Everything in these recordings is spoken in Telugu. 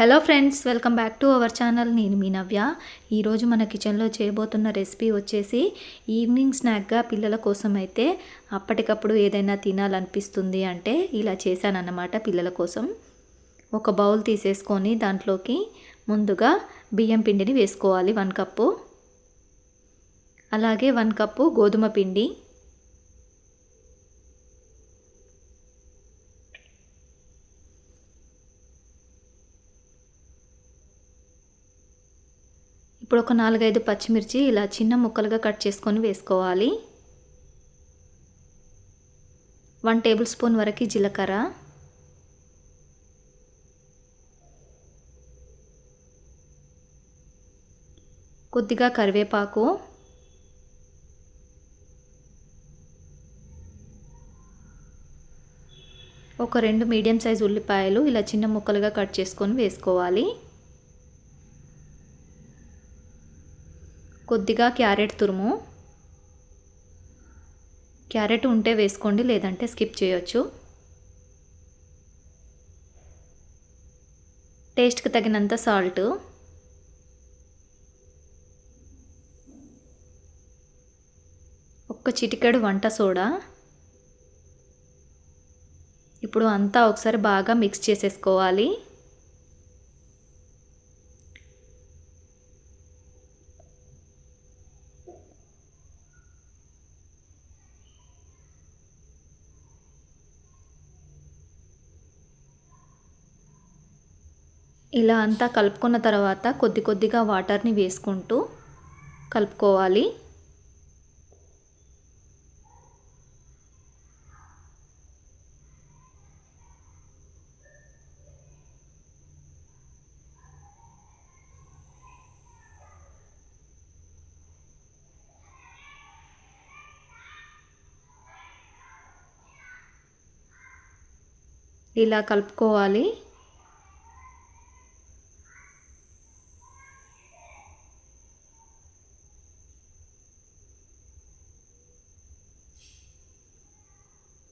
Hello friends welcome back to our channel నేను మీ నవ్య. ఈరోజు మన కిచెన్లో చేయబోతున్న రెసిపీ వచ్చేసి ఈవినింగ్ స్నాక్గా పిల్లల కోసం అయితే అప్పటికప్పుడు ఏదైనా తినాలనిపిస్తుంది అంటే ఇలా చేశానన్నమాట పిల్లల కోసం. ఒక బౌల్ తీసేసుకొని దాంట్లోకి ముందుగా బియ్యం పిండిని వేసుకోవాలి వన్ కప్పు అలాగే వన్ కప్పు గోధుమ పిండి. ఇప్పుడు ఒక నాలుగైదు పచ్చిమిర్చి ఇలా చిన్న ముక్కలుగా కట్ చేసుకొని వేసుకోవాలి. వన్ టేబుల్ స్పూన్ వరకు జీలకర్ర. కొద్దిగా కరివేపాకు. ఒక రెండు మీడియం సైజ్ ఉల్లిపాయలు ఇలా చిన్న ముక్కలుగా కట్ చేసుకొని వేసుకోవాలి. కొద్దిగా క్యారెట్ తురుము. క్యారెట్ ఉంటే వేసుకోండి లేదంటే స్కిప్ చేయొచ్చు. టేస్ట్కి తగినంత సాల్ట్. ఒక్క చిటికెడు వంట సోడా. ఇప్పుడు అంతా ఒకసారి బాగా మిక్స్ చేసేసుకోవాలి. ఇలా అంతా కలుపుకున్న తర్వాత కొద్ది కొద్దిగా వాటర్ని వేసుకుంటూ కలుపుకోవాలి. ఇలా కలుపుకోవాలి.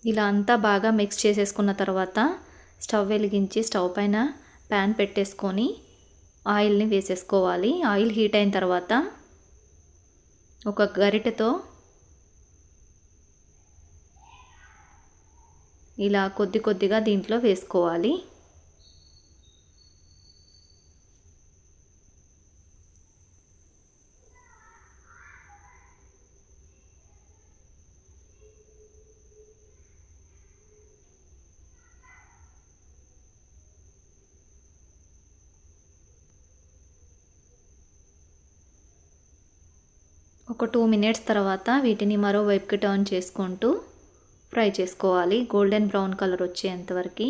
ఇలా అంతా బాగా మిక్స్ చేసేసుకున్న తర్వాత స్టవ్ వెలిగించి స్టవ్ పైన ప్యాన్ పెట్టేసుకొని ఆయిల్ని వేసేసుకోవాలి. ఆయిల్ హీట్ అయిన తర్వాత ఒక గరిటెతో ఇలా కొద్ది కొద్దిగా దీంట్లో వేసుకోవాలి. ఒక టూ మినిట్స్ తర్వాత వీటిని మరోవైపుకి టర్న్ చేసుకుంటూ ఫ్రై చేసుకోవాలి. గోల్డెన్ బ్రౌన్ కలర్ వచ్చేంతవరకు.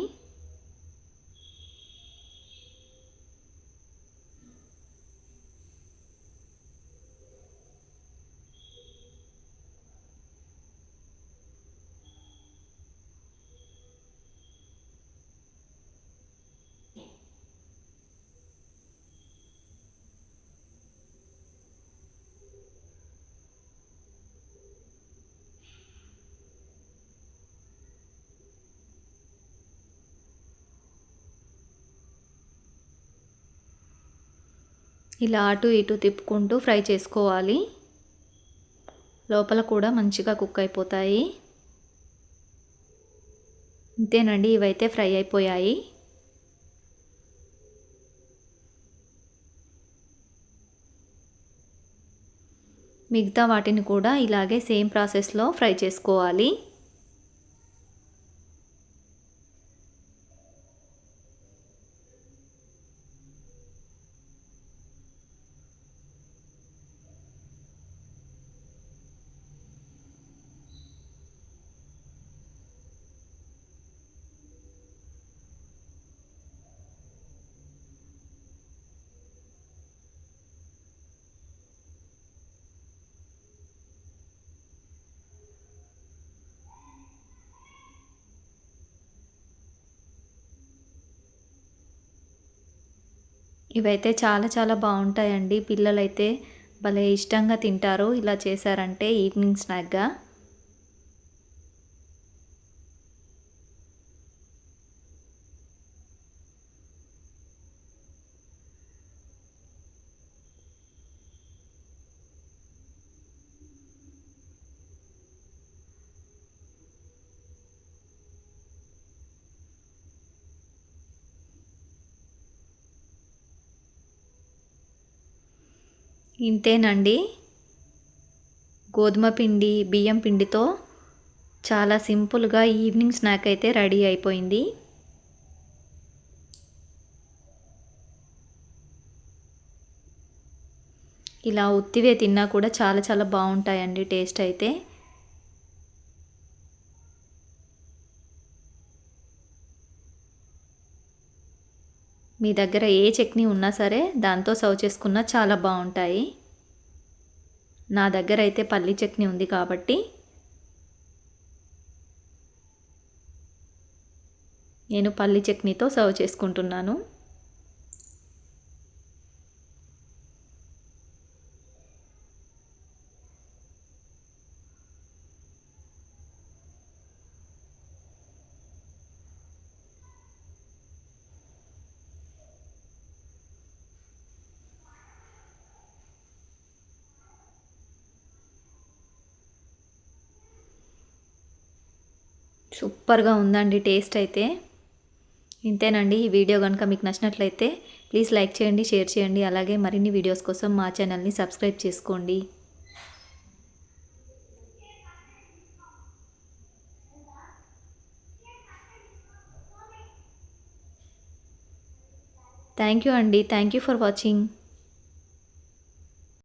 ఇలా అటు ఇటు తిప్పుకుంటూ ఫ్రై చేసుకోవాలి. లోపల కూడా మంచిగా కుక్ అయిపోతాయి. అంతేనండి ఇవైతే ఫ్రై అయిపోయాయి. మిగతా వాటిని కూడా ఇలాగే సేమ్ ప్రాసెస్లో ఫ్రై చేసుకోవాలి. ఇవైతే చాలా చాలా బాగుంటాయండి. పిల్లలైతే భలే ఇష్టంగా తింటారు. ఇలా చేశారంటే ఈవినింగ్ స్నాక్గా. ఇంతేనండి. గోధుమ పిండి బియ్యం పిండితో చాలా సింపుల్గా ఈవినింగ్ స్నాక్ అయితే రెడీ అయిపోయింది. ఇలా ఉత్తివే తిన్నా కూడా చాలా చాలా బాగుంటాయండి టేస్ట్ అయితే. మీ దగ్గర ఏ చట్నీ ఉన్నా సరే దాంతో సర్వ్ చేసుకున్నా చాలా బాగుంటాయి. నా దగ్గర అయితే పల్లి చట్నీ ఉంది కాబట్టి నేను పల్లి చట్నీతో సర్వ్ చేసుకుంటున్నాను. సూపర్గా ఉందండి టేస్ట్ అయితే. ఇంతేనండి ఈ వీడియో కనుక మీకు నచ్చినట్లయితే ప్లీజ్ లైక్ చేయండి షేర్ చేయండి అలాగే మరిన్ని వీడియోస్ కోసం మా ఛానల్ని సబ్స్క్రైబ్ చేసుకోండి. థ్యాంక్ యూ అండి థ్యాంక్ యూ ఫర్ వాచింగ్.